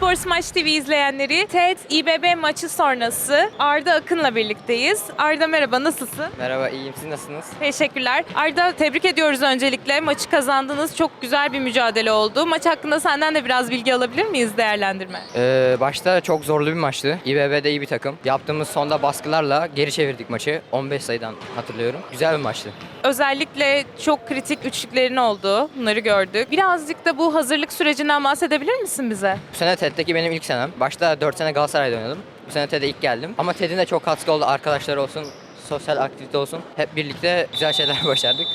Spor Smash TV izleyenleri TED İBB maçı sonrası Arda Akın'la birlikteyiz. Arda merhaba nasılsın? Merhaba, iyiyim. Siz nasılsınız? Teşekkürler. Arda tebrik ediyoruz öncelikle. Maçı kazandınız. Çok güzel bir mücadele oldu. Maç hakkında senden de biraz bilgi alabilir miyiz değerlendirme? Ee, başta çok zorlu bir maçtı. İBB de iyi bir takım. Yaptığımız sonda baskılarla geri çevirdik maçı. 15 sayıdan hatırlıyorum. Güzel bir maçtı. Özellikle çok kritik üçlüklerin oldu. Bunları gördük. Birazcık da bu hazırlık sürecinden bahsedebilir misin bize? Bu sene TED'deki benim ilk senem. Başta 4 sene Galatasaray'da oynadım. Bu sene TED'e ilk geldim. Ama TED'in de çok katkı oldu. Arkadaşlar olsun, sosyal aktivite olsun. Hep birlikte güzel şeyler başardık.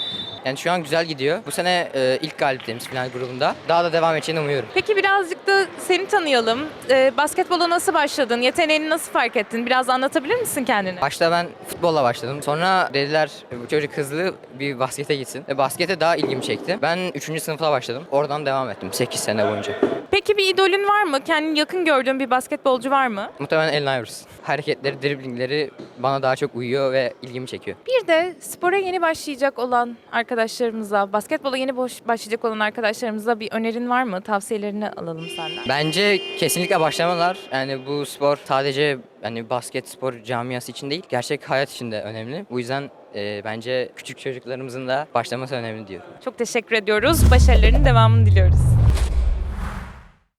Yani şu an güzel gidiyor. Bu sene e, ilk galiplerimiz final grubunda. Daha da devam edeceğini umuyorum. Peki birazcık da seni tanıyalım. Ee, basketbola nasıl başladın? Yeteneğini nasıl fark ettin? Biraz anlatabilir misin kendini? Başta ben futbolla başladım. Sonra dediler bu çocuk hızlı bir baskete gitsin. Ve baskete daha ilgimi çekti. Ben 3. sınıfta başladım. Oradan devam ettim 8 sene boyunca. Peki bir idolün var mı? Kendini yakın gördüğün bir basketbolcu var mı? Muhtemelen Allen Iverson. Hareketleri, driblingleri bana daha çok uyuyor ve ilgimi çekiyor. Bir de spora yeni başlayacak olan arkadaşlarımıza, basketbola yeni boş- başlayacak olan arkadaşlarımıza bir önerin var mı? Tavsiyelerini alalım senden. Bence kesinlikle başlamalar. Yani bu spor sadece hani basket spor camiası için değil, gerçek hayat için de önemli. Bu yüzden e, bence küçük çocuklarımızın da başlaması önemli diyor. Çok teşekkür ediyoruz. Başarılarının devamını diliyoruz.